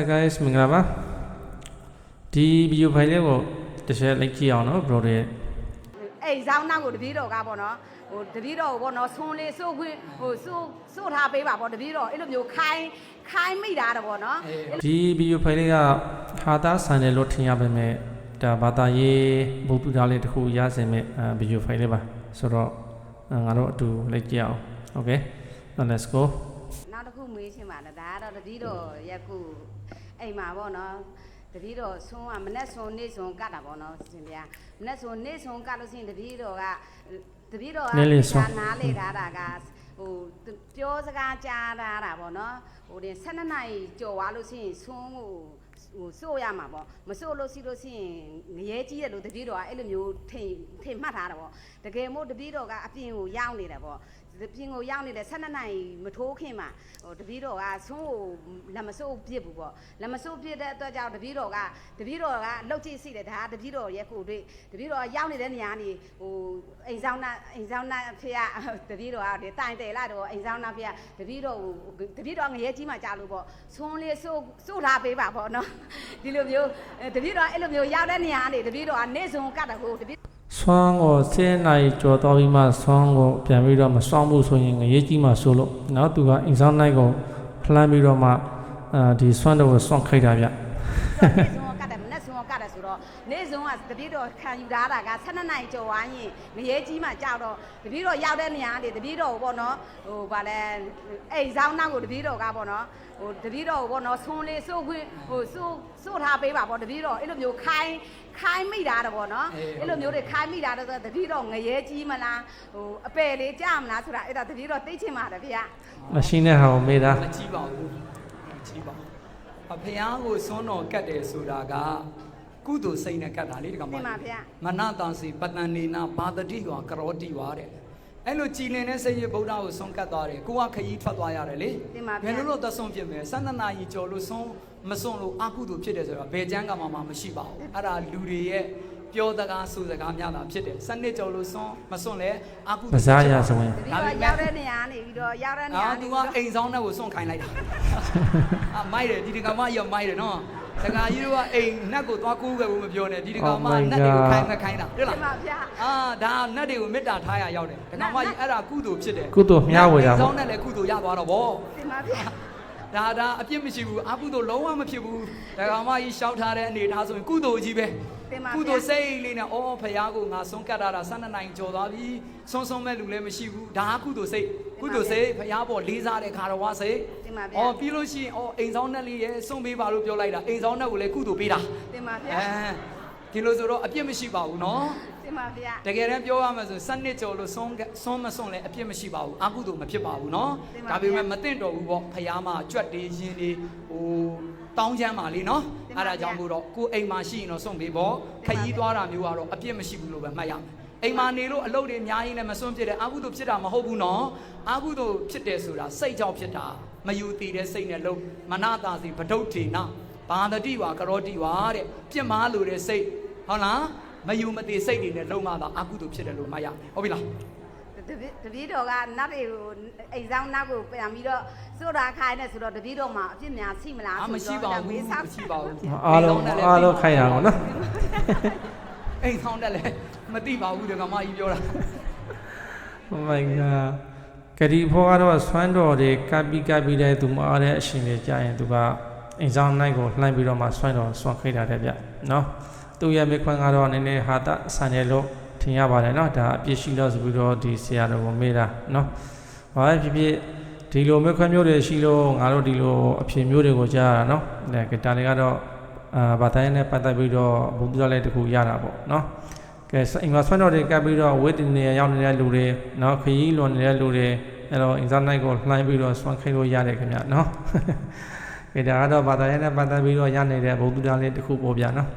Hi guys မင်္ဂလာပါဒီဗီဒီယိုဖိုင်လေးကိုတစ်ချက်လိုက်ကြည့်အောင်နော် bro တွေအိမ်ဆောင်နောက်ကိုတပည့်တော်ကပေါ့နော်ဟိုတပည့်တော်ကိုပေါ့နော်ဆွန်လေးစိုးခွင်းဟိုစိုးစိုးထားပေးပါပေါ့တပည့်တော်အဲ့လိုမျိုးခိုင်းခိုင်းမိတာတော့ပေါ့နော်ဒီဗီဒီယိုဖိုင်လေးကဟာတာဆန်တယ်လို့ထင်ရပါမယ်ဒါဘာသာရေးဘုပ္ပဒါလေးတစ်ခုရစင်မဲ့အဲဗီဒီယိုဖိုင်လေးပါဆိုတော့အဲငါတို့အတူလိုက်ကြည့်အောင် okay now let's go နောက်တစ်ခု မေးချင်ပါတယ်ဒါကတော့တပည့်တော်ရက်ခုအိမ်မှာပေါ့နော်တပည့်တော်ဆွန်ကမနဲ့ဆွန်နေ့ဆွန်ကတ်တာပေါ့နော်ရှင်ဗျာမနဲ့ဆွန်နေ့ဆွန်ကတ်လို့ရှိရင်တပည့်တော်ကတပည့်တော်ကနေ့လေးဆွန်နားလေထားတာကဟိုပြောစကားကြားတာတာပေါ့နော်ဟိုတင်12နာရီကြော်သွားလို့ရှိရင်ဆွန်ကိုဟိုစိုးရမှာပေါ့မစိုးလို့ရှိလို့ရှိရင်ငရဲကြီးတယ်လို့တပည့်တော်ကအဲ့လိုမျိုးထိန်ထိန်မှတ်ထားတာပေါ့တကယ်မို့တပည့်တော်ကအပြင်ကိုရောက်နေတယ်ပေါ့ဒီ ပြင်ကိုရောက်နေတယ်12နာရီမထိုးခင်မှာဟိုတပည့်တော်ကဆွန်းကိုလက်မစိုးပြစ်ဘူးပေါ့လက်မစိုးပြစ်တဲ့အတွက်ကြောင့်တပည့်တော်ကတပည့်တော်ကလှုပ်ကြည့်စီတယ်ဒါကတပည့်တော်ရဲ့ကိုတွေ့တပည့်တော်ကရောက်နေတဲ့နေရာနေဟိုအိမ်ဆောင်နာအိမ်ဆောင်နာဖေကတပည့်တော်ကဒီတိုင်တယ်လာတော့အိမ်ဆောင်နာဖေကတပည့်တော်ကိုတပည့်တော်ငရဲကြီးမှကြားလို့ပေါ့ဆွန်းလေးစိုးစိုးထားပေးပါပေါ့နော်ဒီလိုမျိုးတပည့်တော်အဲ့လိုမျိုးရောက်တဲ့နေရာနေတပည့်တော်ကနေစုံကတ်တယ်ကိုတပည့် ဆွမ်းကို10နိုင်ကျော်သွားပြီးမှဆွမ်းကိုပြန်ပြီးတော့မဆောင်ဘူးဆိုရင်ငရေကြီးမှဆိုလို့နော်သူကအင်ဆောင်နိုင်ကိုဖလှမ်းပြီးတော့မှအာဒီဆွမ်းတော့ဆွန့်ခိုက်တာဗျ နေစုံကတပည့်တော်ခံယူထားတာက12နိုင်ကျော်ဝိုင်းရင်ငရဲကြီးမှကြောက်တော့တပည့်တော်ရောက်တဲ့နေရာနေတပည့်တော်ကိုပေါ့နော်ဟိုဗာလဲအိမ်ဆောင်နောက်ကိုတပည့်တော်ကပေါ့နော်ဟိုတပည့်တော်ကိုပေါ့နော်ဆွန်လေးစိုးခွင်းဟိုစိုးစိုးထားပေးပါပေါ့တပည့်တော်အဲ့လိုမျိုးခိုင်းခိုင်းမိတာတော့ပေါ့နော်အဲ့လိုမျိုးတွေခိုင်းမိတာတော့တပည့်တော်ငရဲကြီးမလားဟိုအပယ်လေးကြာမလားဆိုတာအဲ့ဒါတပည့်တော်သိချင်ပါတယ်ဗျာမရှိတဲ့ဟာကိုမေးတာမကြည့်ပါဘူးမကြည့်ပါဘူးအဖះကိုစွန်းတော်ကတ်တယ်ဆိုတာက ကုသိုလ်စိတ်နဲ့ကတ်တာလေဒီကောင်တင်ပါဗျာမနတန်စီပတ္တန်နေနာဘာတတိကောကရောတိဝါတဲ့အဲ့လိုကြည်လင်တဲ့စိတ်ရဗုဒ္ဓကိုစွန့်ကတ်သွားတယ်ကိုကခရီးထွက်သွားရတယ်လေတင်ပါဗျာဘယ်လိုလို့သက်ဆုံးဖြစ်မယ်စန္ဒနာကြီးကြော်လို့စွန့်မစွန့်လို့အကုသိုလ်ဖြစ်တယ်ဆိုတော့ဘယ်ကျမ်းကမှမရှိပါဘူးအဲ့ဒါလူတွေရဲ့ပြောစကားဆိုစကားများတာဖြစ်တယ်စနစ်ကြော်လို့စွန့်မစွန့်လဲအကုသိုလ်မစားရဆိုရင်တပည့်တော်ရောက်တဲ့နေရာနေပြီးတော့ရောက်တဲ့နေအာရာသူနေကအိမ်ဆောင်နဲ့ကိုစွန့်ခိုင်းလိုက်တာအာမိုက်တယ်ဒီတကမကြီးရောမိုက်တယ်နော် တကကြီးတို့ကအိမ်နတ်ကိုသွားကူးခဲ့ဘူးမပြောနဲ့ဒီတကမနတ်တွေကိုခိုင်းမခိုင်းတာဟုတ်တလားင်ပါဗျာအာဒါနတ်တွေကိုမေတ္တာထားရရောက်တယ်တကမကြီးအဲ့ဒါကုသိုလ်ဖြစ်တယ်ကုသိုလ်မျှဝေတာအိမ်ပေါ့ဆောင်နဲ့လည်းကုသိုလ်ရသွားတော့ဗောတင်ပါဗျာဒါဒါအပြစ်မရှိဘူးအကုသိုလ်လုံးဝမဖြစ်ဘူးတကမကြီးရှောက်ထားတဲ့အနေထားဆိုရင်ကုသိုလ်ကြီးပဲတင်ပါ ကုဗျာသိုလ်စိတ်လေးနဲ့အော်ဖယားကိုငါဆုံးကတ်တာတာ12နိုင်ကြော်သွားပြီဆုံးဆုံးမဲ့လူလည်းမရှိဘူးဒါကကုသိုလ်စိတ်ကုသိုလ်စိတ်ဖယားပေါ်လေးစားတဲ့ခါတော်ဝါစိတ်တင်ပါဗျာအော်ပြီးလို့ရှိရင်အော်အိမ်ဆောင်နဲ့လေးရဲ့ဆုံးပေးပါလို့ပြောလိုက်တာအိမ်ဆောင်နဲ့ကိုလည်းကုသိုလ်ပေးတာတင်ပါဗျာအဲဒီလိုဆိုတော့အပြစ်မရှိပါဘူးနော်တင်ပါဗျာတကယ်တမ်းပြောရမယ်ဆိုစနစ်ကြော်လို့ဆုံးကဆုံးမဆုံးလည်းအပြစ်မရှိပါဘူးအကုသိုလ်မဖြစ်ပါဘူးနော်ဒါပေမဲ့မသိတော့ဘူးပေါ့ဖယားမှာကြွက်တေးရင်တွေဟိုတောင်းချမ်းပါလေနော်အဲ့ဒါကြောင့်မို့တော့ကိုအိမ်မှာရှိရင်တော့ဆုံးပေးပေါ့ခရီးသွားတာမျိုးကတော့အပြစ်မရှိဘူးလို့ပဲမှတ်ရမယ်အိမ်မှာနေလို့အလုပ်တွေအများကြီးနဲ့မစွန့်ဖြစ်တယ်အာဟုသို့ဖြစ်တာမဟုတ်ဘူးနော်အာဟုသို့ဖြစ်တယ်ဆိုတာစိတ်ကြောင့်ဖြစ်တာမယူတည်တဲ့စိတ်နဲ့လုံးမနတာစီဗဒုဋ္ဌေနဘာတတိဝါကရောတိဝါတဲ့ပြစ်မှားလို့တဲ့စိတ်ဟုတ်လားမယူမတည်စိတ်တွေနဲ့လုံးမသာအာဟုသို့ဖြစ်တယ်လို့မှတ်ရမယ်ဟုတ်ပြီလား တပည့်တပည့်တော်ကနတ်တွေကိုအိမ်ဆောင်နတ်ကိုပြန်ပြီးတော့စိုးတာခိုင်းနေဆိုတော့တပည့်တော်မှာအပြစ်များရှိမလားအာမရှိပါဘူးမေးဆောက်မရှိပါဘူးအားလုံးအားလုံးခိုက်ရအောင်နော်အိမ်ဆောင်တက်လဲမသိပါဘူးတကမကြီးပြောတာ Oh my god ကတိဖောကတော့ဆွမ်းတော်တွေကပ်ပြီးကပ်ပြီးတဲ့သူမအားတဲ့အရှင်တွေကြာရင်သူကအင်ဆောင်နိုင်ကိုလှမ်းပြီးတော့မှဆွမ်းတော်ဆွမ်းခိတ်တာတဲ့ဗျနော်သူရဲ့မိခွန်းကတော့နည်းနည်းဟာတဆန်တယ်လို့ထ င်ရပါတယ်နော်ဒါအပြစ်ရှိလို့ဆိုပြီးတော့ဒီဆရာတော်ကိုမေးတာနော်ဘာပဲဖြစ်ဖြစ်ဒီလိုမိခွန်းမျိုးတွေရှိလို့ငါတို့ဒီလိုအဖြစ်မျိုးတွေကိုကြားရတာနော်ဒါကတာတွေကတော့အာဘာသာရေးနဲ့ပတ်သက်ပြီးတော့ဘုံသူရလည်းတခုရတာပေါ့နော်ကဲအိမ်မှာဆွမ်းတော်တွေကပ်ပြီးတော့ဝိတ္တနေရောက်နေတဲ့လူတွေနော်ခရီးလွန်နေတဲ့လူတွေအဲ့တော့အင်ဇာနိုင်ကိုလှိုင်းပြီးတော့ဆွမ်းခိုင်းလို့ရတယ်ခင်ဗျနော်ကဲဒါကတော့ဘာသာရေးနဲ့ပတ်သက်ပြီးတော့ရနေတဲ့ဘုဒ္ဓတာလေးတစ်ခုပေါ်ပြနော်